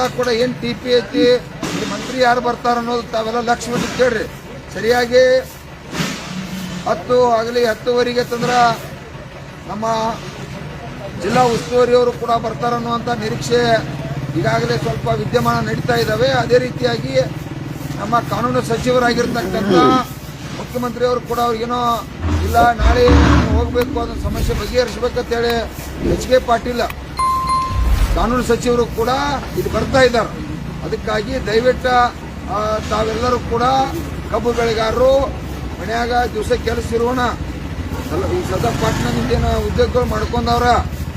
ತಾವೆಲ್ಲ ಕೂಡ ಏನ್ ಟಿ ಪಿ ಐತಿ ಮಂತ್ರಿ ಯಾರು ಬರ್ತಾರ ಅನ್ನೋದು ತಾವೆಲ್ಲ ಲಕ್ಷ ಬಿಟ್ಟು ಕೇಳ್ರಿ. ಸರಿಯಾಗಿ ಹತ್ತು ಆಗಲಿ ಹತ್ತುವರೆಗೆ ತಂದ್ರ ನಮ್ಮ ಜಿಲ್ಲಾ ಉಸ್ತುವಾರಿಯವರು ಕೂಡ ಬರ್ತಾರ ಅನ್ನುವಂತ ನಿರೀಕ್ಷೆ ಈಗಾಗಲೇ ಸ್ವಲ್ಪ ವಿದ್ಯಮಾನ ನಡೀತಾ ಇದ್ದಾವೆ ಅದೇ ರೀತಿಯಾಗಿ ನಮ್ಮ ಕಾನೂನು ಸಚಿವರಾಗಿರ್ತಕ್ಕಂಥ ಮುಖ್ಯಮಂತ್ರಿಯವರು ಕೂಡ ಅವ್ರಿಗೇನೋ ಇಲ್ಲ, ನಾಳೆ ಹೋಗ್ಬೇಕು ಅನ್ನೋ ಸಮಸ್ಯೆ ಬಗೆಹರಿಸ್ಬೇಕಂತೇಳಿ ಎಚ್ ಕೆ ಪಾಟೀಲ್ ಕಾನೂನು ಸಚಿವರು ಕೂಡ ಇದು ಬರ್ತಾ ಇದ್ದಾರೆ. ಅದಕ್ಕಾಗಿ ದಯವಿಟ್ಟು ತಾವೆಲ್ಲರೂ ಕೂಡ ಕಬ್ಬು ಬೆಳೆಗಾರರು, ಮನೆಯಾಗ ದಿವಸ ಕೆಲಸ ಇರೋಣ. ಅಲ್ಲ ಈ ಸದಾ ಪಾಟ್ನದಿಂದೇನು ಉದ್ಯೋಗಗಳು ಮಾಡ್ಕೊಂಡವ್ರ,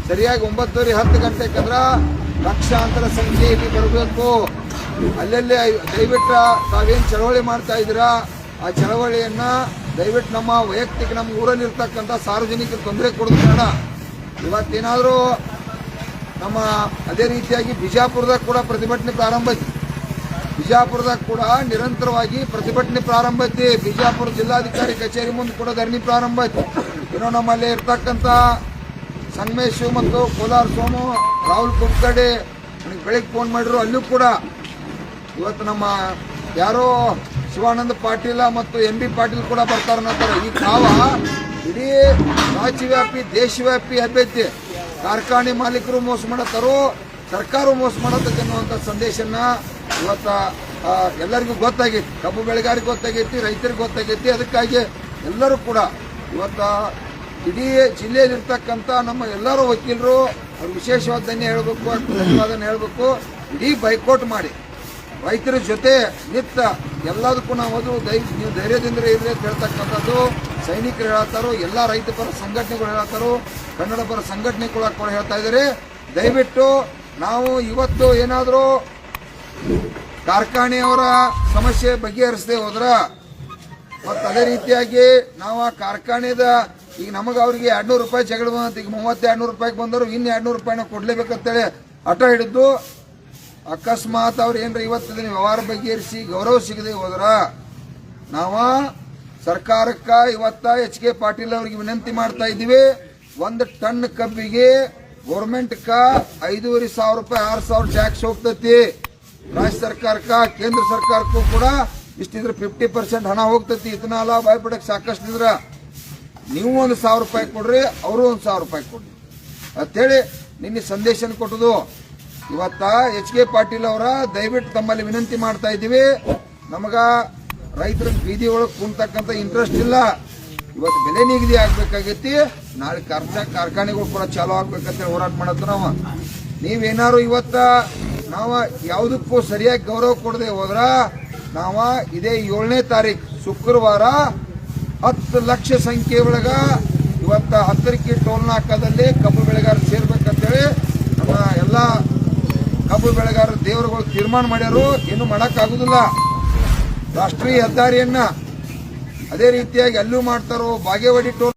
ಸರಿಯಾಗಿ ಒಂಬತ್ತುವರೆ, ಹತ್ತು ಗಂಟೆಗಂದ್ರ ಲಕ್ಷಾಂತರ ಸಂಖ್ಯೆ ಇಲ್ಲಿ ಬರಬೇಕು. ಅಲ್ಲಲ್ಲಿ ದಯವಿಟ್ಟು ತಾವೇನು ಚಳವಳಿ ಮಾಡ್ತಾ ಇದ್ದೀರಾ? ಆ ಚಳವಳಿಯನ್ನ ದಯವಿಟ್ಟು ನಮ್ಮ ವೈಯಕ್ತಿಕ ನಮ್ಮ ಊರಲ್ಲಿ ಇರ್ತಕ್ಕಂಥ ಸಾರ್ವಜನಿಕರು ತೊಂದರೆ ಕೊಡೋದು ಬೇಡ. ಇವತ್ತೇನಾದರೂ ನಮ್ಮ ಅದೇ ರೀತಿಯಾಗಿ ಬಿಜಾಪುರದಾಗ ಕೂಡ ಪ್ರತಿಭಟನೆ ಪ್ರಾರಂಭ ಐತಿ ಬಿಜಾಪುರದಾಗ ಕೂಡ ನಿರಂತರವಾಗಿ ಪ್ರತಿಭಟನೆ ಪ್ರಾರಂಭ ಐತಿ ಬಿಜಾಪುರ ಜಿಲ್ಲಾಧಿಕಾರಿ ಕಚೇರಿ ಮುಂದೆ ಕೂಡ ಧರಣಿ ಪ್ರಾರಂಭ ಐತಿ ಇನ್ನು ನಮ್ಮಲ್ಲಿ ಇರ್ತಕ್ಕಂಥ ಸಂಗಮೇಶ್ ಮತ್ತು ಕೋಲಾರ ಸೋಮು ರಾಹುಲ್ ಕುಂಕಡೆ ನನಗೆ ಬೆಳಿಗ್ಗೆ ಫೋನ್ ಮಾಡಿದ್ರು. ಅಲ್ಲೂ ಕೂಡ ಇವತ್ತು ನಮ್ಮ ಯಾರೋ ಶಿವಾನಂದ ಪಾಟೀಲ ಮತ್ತು ಎಂ ಬಿ ಪಾಟೀಲ್ ಕೂಡ ಬರ್ತಾರ ಈ ಕಾವ ಇಡೀ ರಾಜ್ಯವ್ಯಾಪಿ, ದೇಶವ್ಯಾಪಿ ಹಬ್ಬೈತಿ ಕಾರ್ಖಾನೆ ಮಾಲೀಕರು ಮೋಸ ಮಾಡತ್ತಾರೋ, ಸರ್ಕಾರ ಮೋಸ ಮಾಡತ್ತೈತೆ ಅನ್ನುವಂಥ ಸಂದೇಶನ ಇವತ್ತ ಎಲ್ಲರಿಗೂ ಗೊತ್ತಾಗೈತಿ. ಕಬ್ಬು ಬೆಳೆಗಾರಿಗೆ ಗೊತ್ತಾಗೈತಿ, ರೈತರಿಗೆ ಗೊತ್ತಾಗೈತಿ. ಅದಕ್ಕಾಗಿ ಎಲ್ಲರೂ ಕೂಡ ಇವತ್ತ ಇಡೀ ಜಿಲ್ಲೆಯಲ್ಲಿರ್ತಕ್ಕಂಥ ನಮ್ಮ ಎಲ್ಲರೂ ವಕೀಲರು, ಅವ್ರು ವಿಶೇಷವಾದ ಧನ್ಯ ಹೇಳಬೇಕು ಧನ್ಯವಾದ ಹೇಳಬೇಕು, ಇಡೀ ಬೈಕೋಟ್ ಮಾಡಿ. ರೈತರ ಜೊತೆ ನಿತ್ತ ಎಲ್ಲದಕ್ಕೂ ನಾವು ಅದು ಧೈರ್ಯದಿಂದ ಇರಲಿ ಅಂತ ಹೇಳ್ತಕ್ಕಂಥದ್ದು. ಸೈನಿಕರು ಹೇಳ್ತಾರೋ ಎಲ್ಲ ರೈತ ಪರ ಸಂಘಟನೆಗಳು ಹೇಳ್ತಾರೋ ಕನ್ನಡ ಪರ ಸಂಘಟನೆಗಳು ಕೂಡ ಹೇಳ್ತಾ ಇದ್ದಾರೆ. ದಯವಿಟ್ಟು ನಾವು ಇವತ್ತು ಏನಾದರೂ ಕಾರ್ಖಾನೆಯವರ ಸಮಸ್ಯೆ ಬಗೆಹರಿಸದೆ ಹೋದ್ರ, ಮತ್ತು ಅದೇ ರೀತಿಯಾಗಿ ನಾವು ಆ ಕಾರ್ಖಾನೆದ ಈಗ ನಮಗೆ ಅವ್ರಿಗೆ ಎರಡ್ನೂರು ರೂಪಾಯಿ ಜಗಳ ಬಂದಂತ, ಈಗ ಮೂವತ್ತು ಎರಡ್ನೂರು ರೂಪಾಯಿಗೆ ಬಂದವರು ಇನ್ನು ಎರಡ್ನೂರು ರೂಪಾಯಿನ ಕೊಡ್ಲೇಬೇಕಂತೇಳಿ ಹಠ ಹಿಡಿದು ಅಕಸ್ಮಾತ್ ಅವ್ರು ಏನರ ಇವತ್ತು ಇದನ್ನ ವ್ಯವಹಾರ ಬಗೆಹರಿಸಿ ಗೌರವ ಸಿಗದೆ ಹೋದ್ರ, ನಾವ ಸರ್ಕಾರಕ್ಕ ಇವತ್ತ ಎಚ್ ಕೆ ಪಾಟೀಲ್ ಅವರಿಗೆ ವಿನಂತಿ ಮಾಡ್ತಾ ಇದ್ದೀವಿ. ಒಂದು ಟನ್ ಕಬ್ಬಿಗೆ ಗೌರ್ಮೆಂಟ್ಕ ಐದೂವರೆ ಸಾವಿರ ರೂಪಾಯಿ, ಆರು ಸಾವಿರ ಟ್ಯಾಕ್ಸ್ ಹೋಗ್ತೈತಿ. ರಾಜ್ಯ ಸರ್ಕಾರಕ್ಕ, ಕೇಂದ್ರ ಸರ್ಕಾರಕ್ಕೂ ಕೂಡ ಇಷ್ಟಿದ್ರೆ ಫಿಫ್ಟಿ ಪರ್ಸೆಂಟ್ ಹಣ ಹೋಗ್ತತಿ. ಇದನ್ನೆಲ್ಲ ಭಯಪಡಕ್ ಸಾಕಷ್ಟು ಇದ್ರ. ನೀವು ಒಂದು ಸಾವಿರ ರೂಪಾಯಿ ಕೊಡ್ರಿ, ಅವರು ಒಂದು ಸಾವಿರ ರೂಪಾಯಿ ಕೊಡ್ರಿ ಅಂತೇಳಿ ನಿನ್ನೆ ಸಂದೇಶನ ಕೊಟ್ಟದು. ಇವತ್ತ ಎಚ್ ಕೆ ಪಾಟೀಲ್ ಅವರ ದಯವಿಟ್ಟು ತಮ್ಮಲ್ಲಿ ವಿನಂತಿ ಮಾಡ್ತಾ ಇದ್ದೀವಿ. ನಮಗ ರೈತರ ಬೀದಿ ಒಳಗೆ ಕುಂತಕ್ಕಂಥ ಇಂಟ್ರೆಸ್ಟ್ ಇಲ್ಲ. ಇವತ್ತು ಬೆಲೆ ನಿಗದಿ ಆಗ್ಬೇಕಾಗೈತಿ. ನಾಳೆ ಕರ್ಜ ಕಾರ್ಖಾನೆಗಳು ಕೂಡ ಚಾಲೂ ಆಗ್ಬೇಕಂತೇಳಿ ಹೋರಾಟ ಮಾಡತ್ತ ನಾವು. ನೀವೇನಾರು ಇವತ್ತ ನಾವು ಯಾವುದಕ್ಕೂ ಸರಿಯಾಗಿ ಗೌರವ ಕೊಡದೆ ಹೋದ್ರ ನಾವ ಇದೇ ಏಳನೇ ತಾರೀಕು ಶುಕ್ರವಾರ ಹತ್ತು ಲಕ್ಷ ಸಂಖ್ಯೆ ಒಳಗ ಇವತ್ತ ಹತ್ತರಿಕೆ ಟೋಲ್ ನಾಕದಲ್ಲಿ ಕಬ್ಬು ಬೆಳೆಗಾರ ಸೇರ್ಬೇಕಂತೇಳಿ ನಮ್ಮ ಎಲ್ಲ ಕಬ್ಬು ಬೆಳೆಗಾರರು ದೇವರುಗಳು ತೀರ್ಮಾನ ಮಾಡ್ಯಾರು. ಏನು ಮಾಡಕ್ಕಾಗುದಿಲ್ಲ. ರಾಷ್ಟ್ರೀಯ ಹೆದ್ದಾರಿಯನ್ನ ಅದೇ ರೀತಿಯಾಗಿ ಅಲ್ಲೂ ಮಾಡ್ತಾರೋ ಬಾಗೇವಾಡಿ ಟೋಲ್